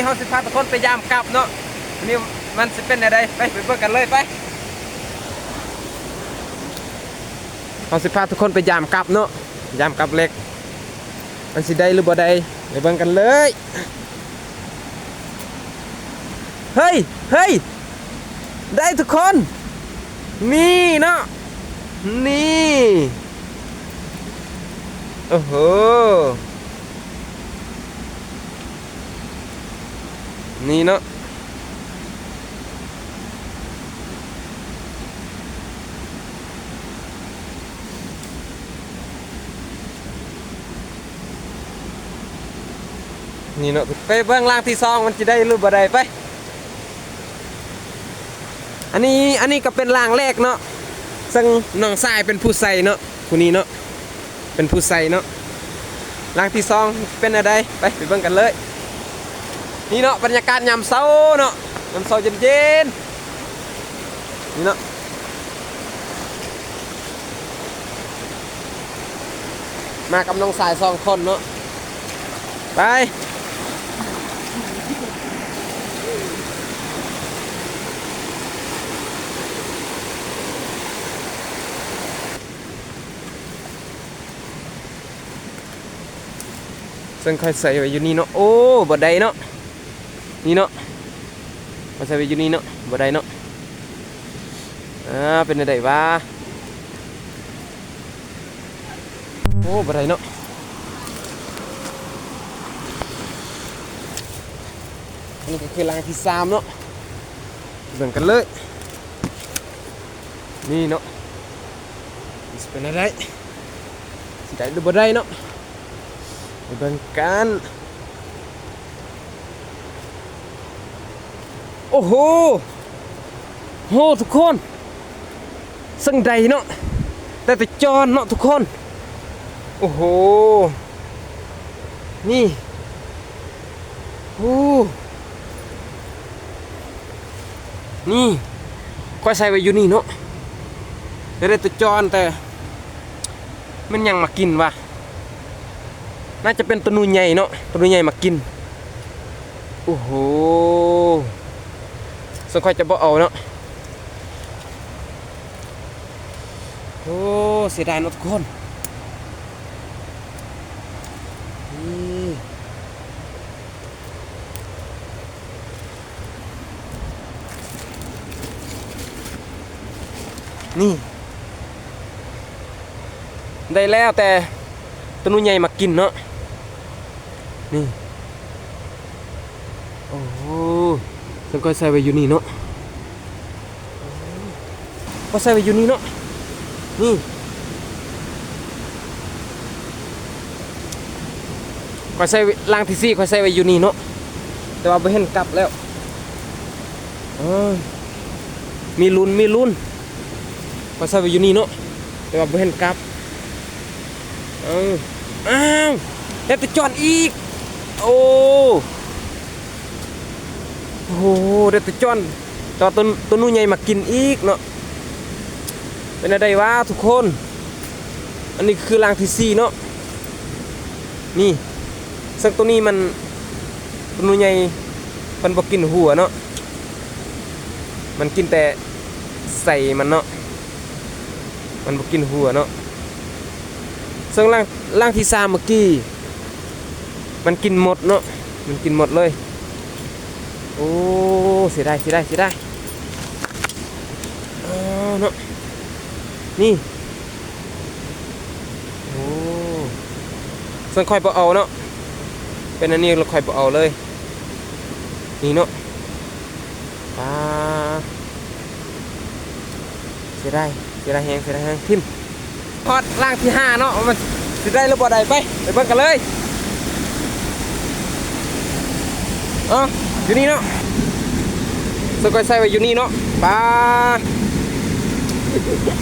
นี้เขาสิพาทุกคนไปยามกลับเนาะวันนี้มันสิเป็นอะไรไปไปเบิ่งกันเลยไปเขาสิพาทุกคนไปยามกลับเนาะยามกลับเล็ก มันสิได้หรือบ่ได้ไปเบิ่งกันเลยเฮ้ยเฮ้ยได้ทุกคน นี่เนาะนี่โอ้โห นี่เนาะนี่เนาะไปเบื้องล่างที่ซองมันจะได้รูปบ่ได้ไป อันนี้อันนี้ก็เป็นล่างแรกเนาะซึ่งน้องทรายเป็นผู้ใส่เนาะผู้นี้เนาะเป็นผู้ใส่เนาะล่างที่ซองเป็นอะไรไปไปเบิ่งกันเลย นี่เนาะบรรยากาศยามเช้าเนาะยามเช้าเย็นๆนี่เนาะมากับน้องสายสองคนเนาะไปซึ่งค่อยใส่ไว้อยู่นี่เนาะโอ้บ่ได้เนาะ นี่เนาะมาใส่ไว้อยู่นี่เนาะบ่ได้เนาะอ่าเป็นอะไรวะโอ้บ่ได้เนาะอันนี้ก็คือรางที่สามเนาะเบิ่งกันเลยนี่เนาะสิเป็นอะไรสิได้หรือบ่ได้เนาะเบิ่งกัน โอ้โหโหทุกคนสังใดเนาะแต่แต่จอนเนาะทุกคน โอ้โห นี่โอ้นี่ค่อยใส่ไว้อยู่นี่เนาะแต่แต่จอนแต่ มันยังมากินวะน่าจะเป็นตัวนูใหญ่เนาะตัวนูใหญ่มากิน โอ้โห สงค่อยจะบ่เอาเนาะโอ้เสียดายนาะทุกคนนี่ ได้แล้วแต่ตนู้นใหญ่มากินเนาะนี่ โอ้ โหฉันก็ใส่ไว้อยู่นี่เนาะก็ใส่ไว้อยู่นี่เนาะนี่ก็ใส่ล่างที่สี่ก็ใส่ไว้อยู่นี่เนาะแต่ว่าไม่เห็นกลับแล้วมีลุ้นมีลุ้นก็ใส่ไว้อยู่นี่เนาะแต่ว่าไม่เห็นกลับเอออ้าวแล้วจะจอดอีก โอ้ โอ้โหเดี๋ยวจอนจอตัวตัวนู้นใหญ่มากินอีกเนาะเป็นอะไรวะทุกคน อันนี้คือรางที่สี่เนาะนี่ซึ่งตัวนี้มันตัวนู้นใหญ่มันบอกกินหัวเนาะมันกินแต่ใส่มันเนาะมันบอกกินหัวเนาะซึ่งร่างร่างที่สามเมื่อกี้ มันกินหมดเนาะมันกินหมดเลย อ้เสียดายเสียดายเสียดายเอาเนาะนี่โอ้ซึ่งค่อยปเอาเนาะเป็นอันนี้เราค่อยปเอาเลย นี่เนาะปลาเสียดายเสียดายแหงเสียดายแหงทิมพอดล่างที่ห้าเนาะมันสิได้หรือบ่ได้ไปไปเบิ่งกันเลยเอ๋ออยู่นี่เนาะ สกอยใส่ไว้อยู่นี่เนาะปลา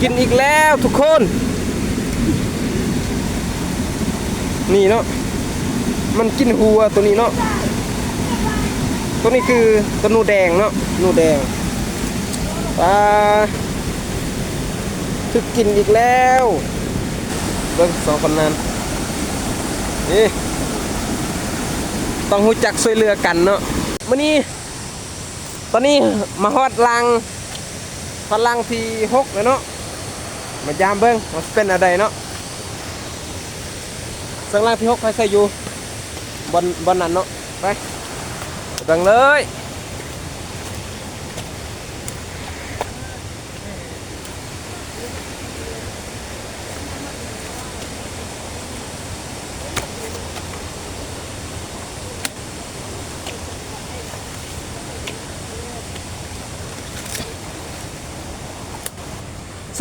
กินอีกแล้วทุกคน นี่เนาะมันกินหัวตัวนี้เนาะตัวนี้คือตัวนูแดงเนาะนูแดงปลาถึกกินอีกแล้วเบิ่งสองคนนั้นนี่ต้องหูจักช่วยเหลือกันเนาะมื้อนี้ ตอนนี้มาฮอดลังฮอดลังที่หกเลยเนาะมายามเบิ้งว่าเป็นอะไรเนาะสังลังที่หกใครใส่อยู่บนบนนั้นเนาะไปดังเลย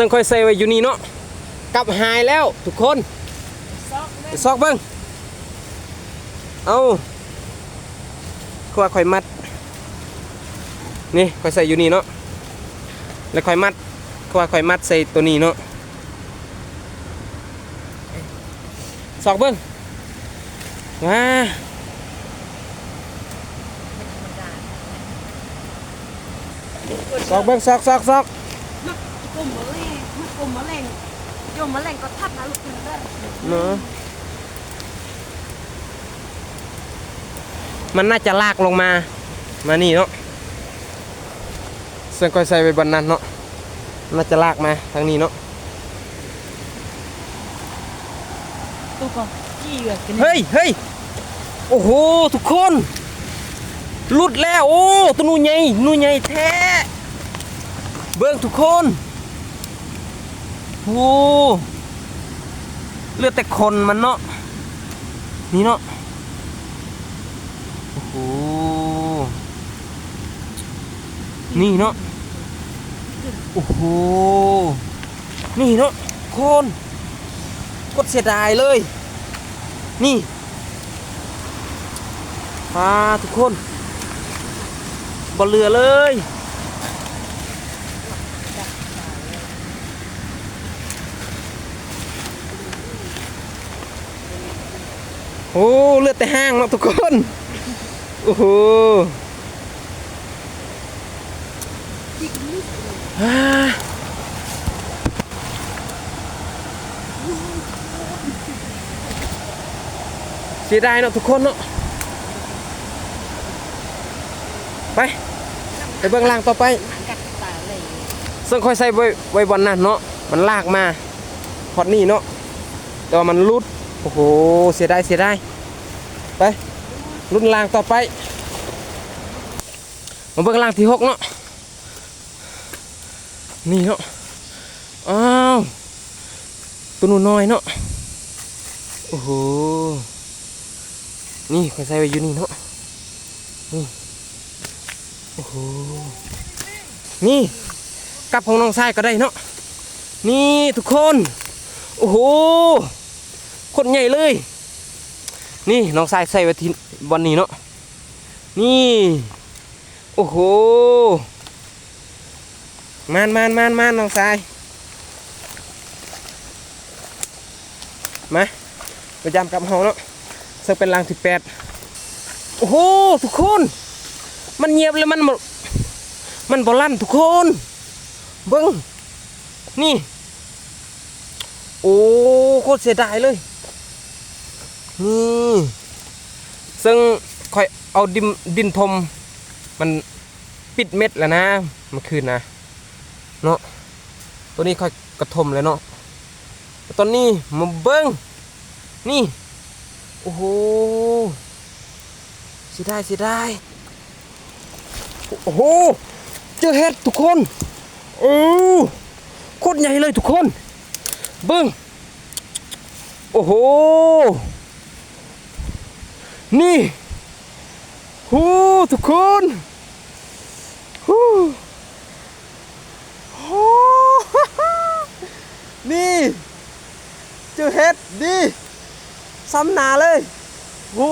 ซึ่งค่อยใส่ไว้อยู่นี่เนาะกลับหายแล้วทุกคนซอกเบิ้งเอาคือว่าค่อยมัด นี่ค่อยใส่อยู่นี่เนาะแล้วค่อยมัดคือว่าค่อยมัดใส่ตัวนี้เนาะซอกเบิ้งว้าซอกเบิ้งซอกซอกซอก กลุ่มมะเร็งกลุ่มมะเร็งโยมมะเร็งก็ทับนะลูกคุณเด้อเนาะมันน่าจะลากลงมา มานี่เนาะซึ่งก็ใส่ไปบนนั้นเนาะ น่าจะลากมาทางนี้เนาะ ตัวก่อนจี้เหยื่อกันเฮ้ยเฮ้ยโอ้โห ทุกคนหลุดแล้ว โอ้ตัวหนูใหญ่หนูใหญ่แท้ เบิ่งทุกคน โอ้เหลือดแต่คนมันเนาะนี่เนาะโอ้โหนี่เนาะโอ้โหนี่เนาะคนกดเสียดายเลย นี่พาทุกคนบนเรือเลย อ้เลือดแต่ห้างเนาะทุกคนโอ้โหเสียดายเนาะทุกคนเนาะไปไปเบื้องล่างต่อไปซึ่งค่อยใส่ไว้ไว้บนนั้นเนาะมันลากมาพอดนี่เนาะแต่ว่ามันรุด โอ้โห เสียดายเสียดายไปรุ่นล่างต่อไป มาเบื้องล่างที่หกเนาะนี่เนาะอ้าวตัวหนูน้อยเนาะโอ้โหนี่คอยใส่ไว้อยู่นี่เนาะนี่โอ้โหนี่กลับของน้องชายก็ได้เนาะนี่ทุกคน โอ้โห คนใหญ่เลย นี่น้องชายใส่ไว้ที่บนนี้เนาะนี่ โอ้โหมานมานมานมานน้องชายมาประจำกับเฮาเนาะซึ่งเป็นรังที่แปดโอ้โหทุกคน มันเงียบเลยมันมันบอลั่นทุกคนเบิ้งนี่ โอ้โคตรเสียดายเลย ซึ่งค่อยเอาดินดินทม มันปิดเม็ดแล้วนะเมื่อคืนนะเนาะตัวนี้ค่อยกระทมเลยเนาะตอนนี้มาเบิ้งนี่ โอ้โหเสียดายเสียดายโอ้โหเจอเห็ดทุกคนโอ้โคตรใหญ่เลยทุกคน เบิ้งโอ้โห นี่ฮู้ทุกคนฮู้โอ้นี่เจอเห็ดดีซ้ำหนาเลยโอ้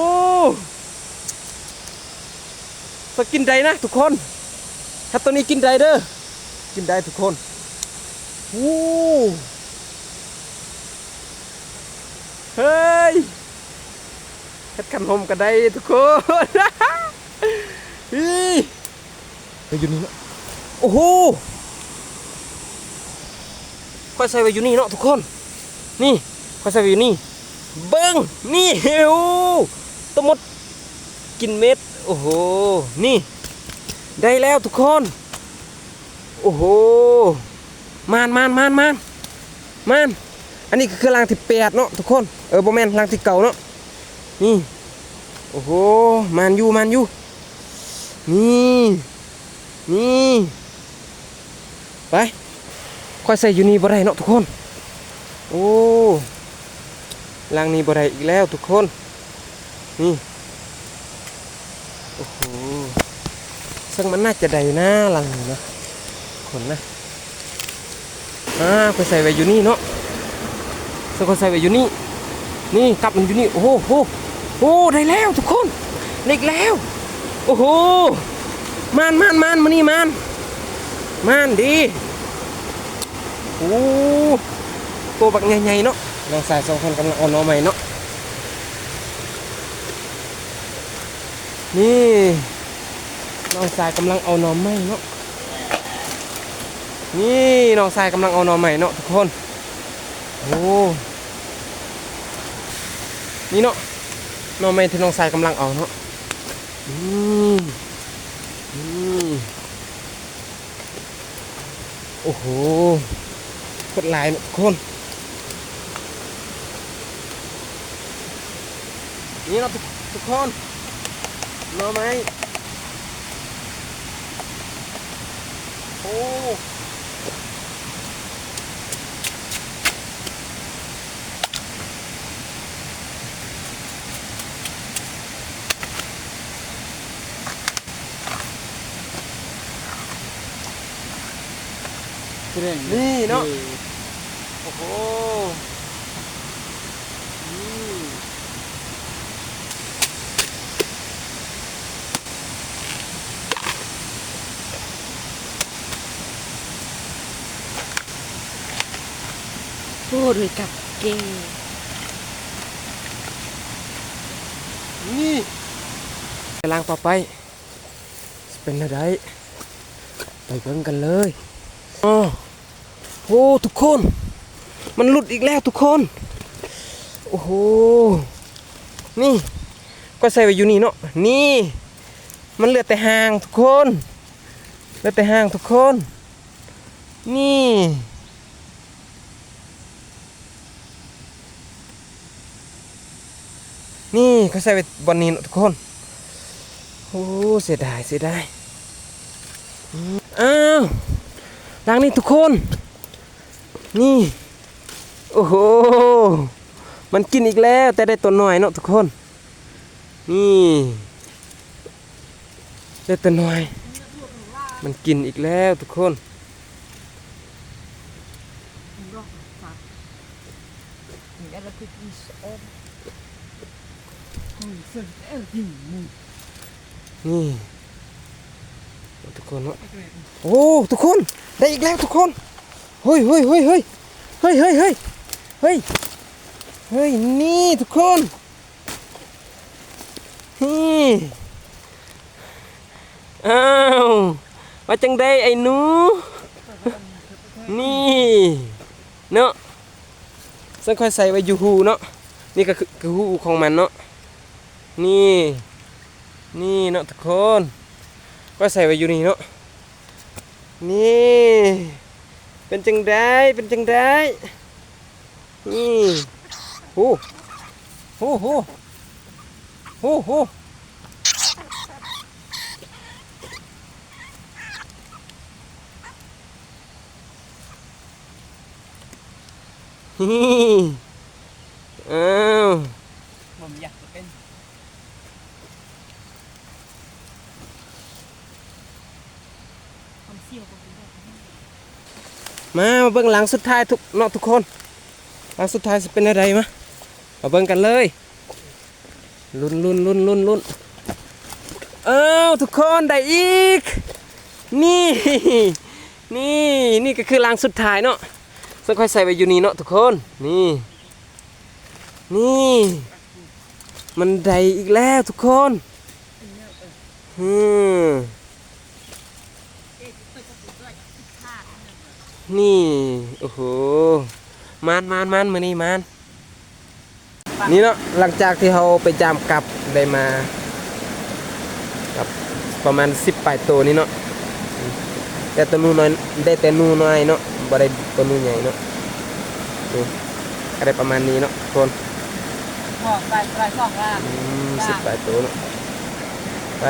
สกินได้นะทุกคนถ้าตัวนี้กินได้เด้อกินได้ทุกคนโอ้เฮ้ย เฮ็ดขันหมกันได้ทุกคนฮีไปอยู่นี่เนาะโอ้โหค่อยใส่ไว้อยู่นี่เนาะทุกคน นี่ค่อยใส่ไว้อยู่นี่ เบิ้งนี่โอ้ตัวมดกินเม็ดโโอ้โห นี่ ได้แล้วทุกคน โอ้โห มานมานมานมานมานอันนี้คือรางที่แปดเนาะทุกคน เออโบแมนรางที่เก่าเนาะ นี่ โอ้โหมานอยู่มานอยู่ นี่ นี่ ไปค่อยใส่อยู่นี่บ่ได้เนาะทุกคน โอ้รางนี้บ่ได้อีกแล้วทุกคน นี่ โอ้โหซึ่งมันน่าจะได้นะลังนี้นะขนนะอ่าไปใส่ไว้อยู่นี่เนาะซึ่งก็ใส่ไว้อยู่นี่ นี่กลับมันอยู่นี่ โอ้โห โอ้ได้แล้วทุกคนได้อีกแล้ว โอ้โหมานมานมานมานี่มานมานดีโอ้ตัวบักใหญ่ๆเนาะน้องสายสองคนกำลังเอาหน้อใหม่เนาะนี่น้องสายกำลังเอาหน่อไม้เนาะนี่น้องสายกำลังเอาหน่อไม้เนาะทุกคนโอ้นี่เนาะ หน่อไม้ที่น้องสายกำลังเอาเนาะนี่นี่โอ้โหโคตรหลายคนนี่เนาทุกทุกคนหน่อไม้โอ้ นี่เนาะ โอ้โหนี่พูดเลยกับเกย์นี่กำลังต่อไปสิเป็นอะไรไปเบิ่งกันเลยอ๋อ โอ้ทุกคน มันหลุดอีกแล้วทุกคน โอ้โห นี่ ก็ใส่ไว้อยู่นี่เนาะ นี่ มันเหลือแต่หางทุกคน เหลือแต่หางทุกคน นี่ นี่เขาใส่ไว้บนนี้เนาะทุกคน โอ้เสียดายเสียดาย อ้าวล้างนี่ทุกคน นี่ โอ้โห มันกินอีกแล้ว แต่ได้ตัวหน่อยเนาะทุกคน นี่ ได้ตัวหน่อย มันกินอีกแล้วทุกคน นี่ ทุกคนเนาะ โอ้ ทุกคน ได้อีกแล้วทุกคน เฮ้ยเฮ้ยเฮ้ยเฮ้ยเฮ้ยเฮ้ยเฮ้ยเฮ้ยเฮ้ยนี่ทุกคนนี่อ้าวว่าจังได้ไอ้หนูนี่เนาะซึ่งค่อยใส่ไว้อยู่หูเนาะนี่ก็คือคือหูของมันเนาะนี่นี่เนาะทุกคนก็ใส่ไว้อยู่นี่เนาะนี่ เป็นจังได้เป็นจังได้นี่โอ้โหโหโหโหนี่อ้าวผมอยากจะเป็นความเสี่ยวของคุณได้ มามาเบิ่งหลังสุดท้ายทุกเนาะทุกคนหลังสุดท้ายจะเป็นอะไรมะมาเบิ่งกันเลยลุ้นลุ้นลุ้นลุ้นลุ้นเอ้าทุกคนได้อีก นี่ นี่นี่ก็คือหลังสุดท้ายเนาะซึ่งค่อยใส่ไปอยู่นี่เนาะทุกคนนี่นี่ มันได้อีกแล้วทุกคน อืมนี่ โอ้โห มานมานมานมือนี่มานนี่เนาะ หลังจากที่เราไปจามกลับได้มาประมาณสิบปลายตัวนี่เนาะอืมแต่ตัวนูน้อยได้แต่นูน้อยเนาะบ่ได้ตัวนูใหญ่เนาะนี่ก็ได้ประมาณนี้เนาะทุกคนหอกไปไปสองล่าง อืมจ้ะสิบปลายตัวเนาะไป